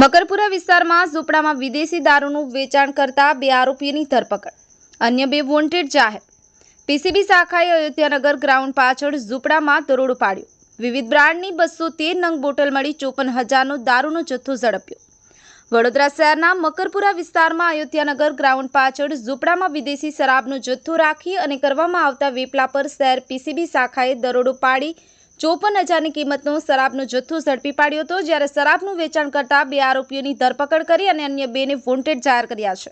મકરપુરા વિસ્તારમાં ઝૂંપડામાં વિદેશી દારૂનું વેચાણ કરતા બે આરોપીની ધરપકડ. અન્ય બે વોન્ટેડ જાહેર. પીસીબી શાખાએ અયોધ્યાનગર ગ્રાઉન્ડ પાછળ ઝૂંપડામાં દરોડો પાડ્યો. વિવિધ બ્રાન્ડની બસો તેર નંગ બોટલ મળી ચોપન હજારનો દારૂનો જથ્થો ઝડપ્યો. વડોદરા શહેરના મકરપુરા વિસ્તારમાં અયોધ્યાનગર ગ્રાઉન્ડ પાછળ ઝૂંપડામાં વિદેશી શરાબનો જથ્થો રાખી અને કરવામાં આવતા વેપલા પર શહેર પીસીબી શાખાએ દરોડો પાડી ચોપન હજારની કિંમતનો શરાબનો જથ્થો ઝડપી પાડ્યો હતો, જ્યારે શરાબનું વેચાણ કરતા બે આરોપીઓની ધરપકડ કરી અને અન્ય બેને વોન્ટેડ જાહેર કર્યા છે.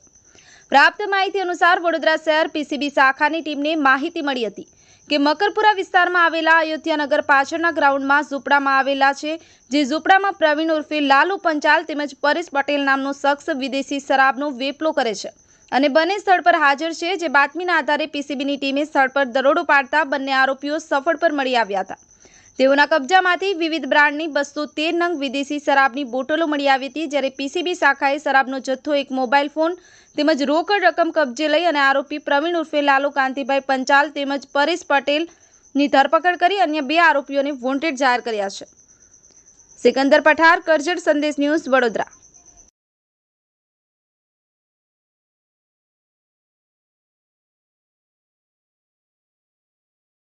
પ્રાપ્ત માહિતી અનુસાર વડોદરા શહેર પીસીબી શાખાની ટીમને માહિતી મળી હતી કે મકરપુરા વિસ્તારમાં આવેલા અયોધ્યાનગર પાછળના ગ્રાઉન્ડમાં ઝૂંપડામાં આવેલા છે, જે ઝૂંપડામાં પ્રવીણ ઉર્ફે લાલુ પંચાલ તેમજ પરેશ પટેલ નામનો શખ્સ વિદેશી શરાબનો વેપલો કરે છે અને બંને સ્થળ પર હાજર છે, જે બાતમીના આધારે પીસીબીની ટીમે સ્થળ પર દરોડો પાડતા બંને આરોપીઓ સફળ પર મળી આવ્યા હતા. તેઓના કબજામાંથી વિવિધ બ્રાન્ડની બસો તેર નંગ વિદેશી શરાબની બોટલો મળી આવી હતી, જ્યારે પીસીબી શાખાએ શરાબનો જથ્થો એક મોબાઈલ ફોન તેમજ રોકડ રકમ કબજે લઈ અને આરોપી પ્રવીણ ઉર્ફે લાલુ કાંતિભાઈ પંચાલ તેમજ પરેશ પટેલની ધરપકડ કરી અન્ય બે આરોપીઓને વોન્ટેડ જાહેર કર્યા છે. સિકંદર પઠાર, કરજણ સંદેશ ન્યૂઝ વડોદરા.